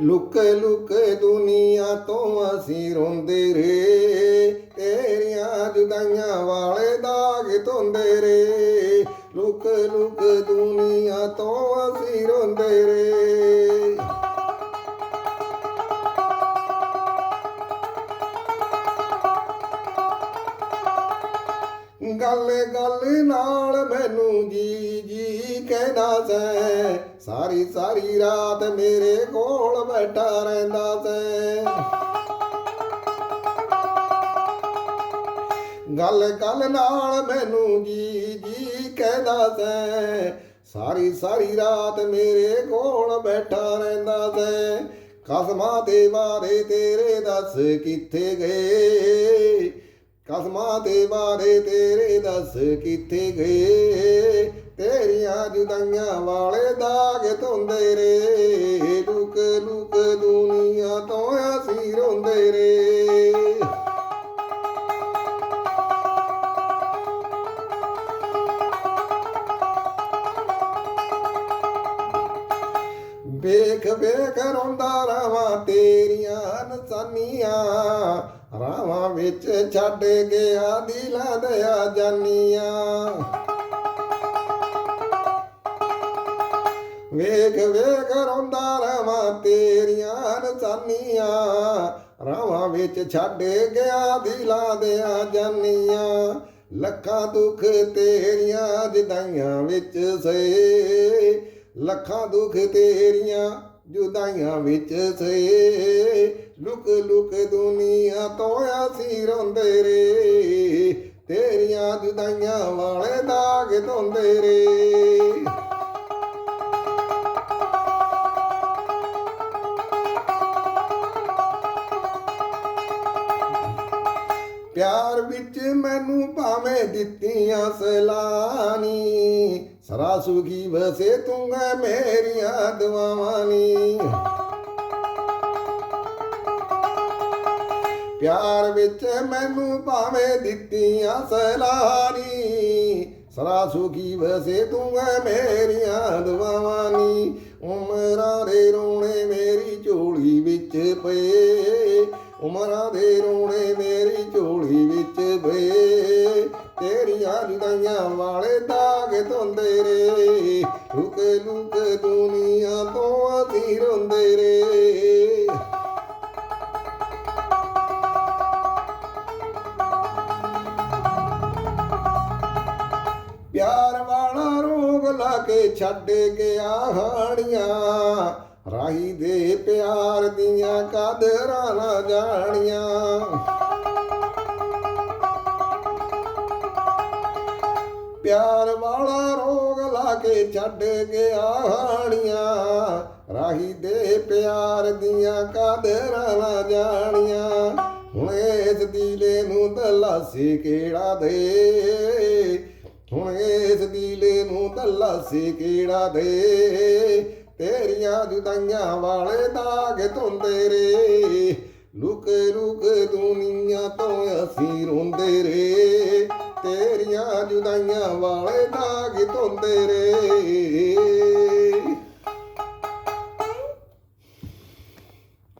ਲੁਕ ਲੁਕ ਦੁਨੀਆ ਤੋਂ ਅਸੀਂ ਰੋਂਦੇ ਰੇ ਤੇਰੀਆਂ ਜੁਦਾਈਆਂ ਵਾਲੇ ਦਾਗ ਧੋਂਦੇ ਰੇ ਲੁਕ ਲੁਕ ਦੁਨੀਆ ਤੋਂ ਅਸੀਂ ਰੋਂਦੇ ਰੇ ਗੱਲ ਗੱਲ ਨਾਲ ਮੈਨੂੰ ਜੀ ਜੀ ਕਹਿੰਦਾ ਸੈ। ਸਾਰੀ ਸਾਰੀ ਰਾਤ ਮੇਰੇ ਕੋਲ ਬੈਠਾ ਰਹਿੰਦਾ ਸੈ। ਗੱਲ ਗੱਲ ਨਾਲ ਮੈਨੂੰ ਜੀ ਜੀ ਕਹਿੰਦਾ ਸੈ। ਸਾਰੀ ਸਾਰੀ ਰਾਤ ਮੇਰੇ ਕੋਲ ਬੈਠਾ ਰਹਿੰਦਾ ਸੈ। ਕਸਮਾਂ ਦੇ ਵਾਰੇ ਤੇਰੇ ਦੱਸ ਕਿੱਥੇ ਗਏ? ਕਸਮਾਂ ਦੇ ਵਾਰੇ ਤੇਰੇ ਦੱਸ ਕਿੱਥੇ ਗਏ? ਤੇਰੀਆਂ ਜੁਦਾਈਆਂ ਵਾਲੇ ਦਾਗ ਧੁੰਦੇ ਰੇ। ਲੁਕ ਲੁਕ ਦੁਨੀਆ ਤੋਂ ਅਸੀਂ ਰੋਂਦੇ ਰੇ। ਵੇਖ ਵੇਖ ਰੋਂਦਾ ਰਾਵਾਂ ਤੇਰੀਆਂ ਨਸਾਨੀਆਂ ਰਾਵਾਂ ਵਿੱਚ ਛੱਡ ਗਿਆ ਦਿਲਾਂ ਦਿਆ ਜਾਨੀਆਂ। ਵੇਖ ਵੇਖ ਰੋਂਦਾ ਰਾਵਾਂ ਤੇਰੀਆਂ ਨਸਾਨੀਆਂ ਰਾਵਾਂ ਵਿੱਚ ਛੱਡ ਗਿਆ ਦਿਲਾਂ ਦਿਆ ਜਾਨੀਆਂ। ਲੱਖਾਂ ਦੁੱਖ ਤੇਰੀਆਂ ਜਦਾਈਆਂ ਵਿੱਚ ਸੇ ਲੱਖਾਂ ਦੁੱਖ ਤੇਰੀਆਂ, ਜੁਦਾਈਆਂ ਵਿੱਚ ਸੇ ਲੁਕ ਲੁਕ ਦੁਨੀਆ ਤੋਂ ਅਸੀਂ ਰੋਂਦੇ ਰੇ। ਤੇਰੀਆਂ ਜੁਦਾਈਆਂ ਵਾਲੇ ਦਾਗ ਧੋਂਦੇ ਰੇ। ਪਿਆਰ ਵਿੱਚ ਮੈਨੂੰ ਭਾਵੇਂ ਦਿੱਤੀਆਂ ਸਲਾਨੀ ਸਰਾ ਸੁਖੀ ਵਸੇ ਤੂੰ ਮੇਰੀਆਂ ਦੁਆਵਾਂ ਨੀ। ਪਿਆਰ ਵਿੱਚ ਮੈਨੂੰ ਭਾਵੇਂ ਦਿੱਤੀਆਂ ਸਲਾਨੀ ਸਰਾ ਸੁਖੀ ਵਸੇ ਤੂੰ ਮੇਰੀਆਂ ਦੁਆਵਾਂ ਨੀ। ਉਮਰਾਂ ਦੇ ਰੋਣੇ ਮੇਰੀ ਝੋਲੀ ਵਿੱਚ ਪਏ। ਉਮਰਾਂ ਦੇ ਦਾਗ ਰੇ ਲੁਕ ਲੁਕ ਦੁਨੀਆ ਤੋਂ ਅਸੀਂ ਰੋਂਦੇ ਰੇ। ਪਿਆਰ ਵਾਲਾ ਰੋਗ ਲਾ ਕੇ ਛੱਡ ਗਿਆ ਹਾਣੀਆਂ, ਰਾਹੀ ਦੇ ਪਿਆਰ ਦੀਆਂ ਕਦਰਾਂ ਨਾ ਜਾਣੀਆਂ। ਰੋਗ ਲਾ ਕੇ ਛੱਡ ਗਿਆ ਹਾਣੀਆਂ ਰਾਹੀ ਦੇ ਪਿਆਰ ਦੀਆਂ ਕਦਰਾਂ ਨਾ ਜਾਣੀਆਂ। ਹੁਣ ਇਸ ਦਿਲੇ ਨੂੰ ਦਲਾਸੀ ਕਿਹੜਾ ਦੇ? ਹੁਣ ਇਸ ਦੀਲੇ ਨੂੰ ਦਲਾਸੀ ਕਿਹੜਾ ਦੇ? ਤੇਰੀਆਂ ਜੁਦਾਈਆਂ ਵਾਲੇ ਦਾਗ ਧੁੰਦੇ ਰੇ। ਲੁਕ ਲੁਕ ਦੁਨੀਆ ਤੋਂ ਅਸੀਂ ਰੋਂਦੇ ਰੇ। ਤੇਰੀਆਂ ਜੁਦਾਈਆਂ ਵਾਲੇ ਦਾਗ ਧੋਂਦੇ ਰੇ।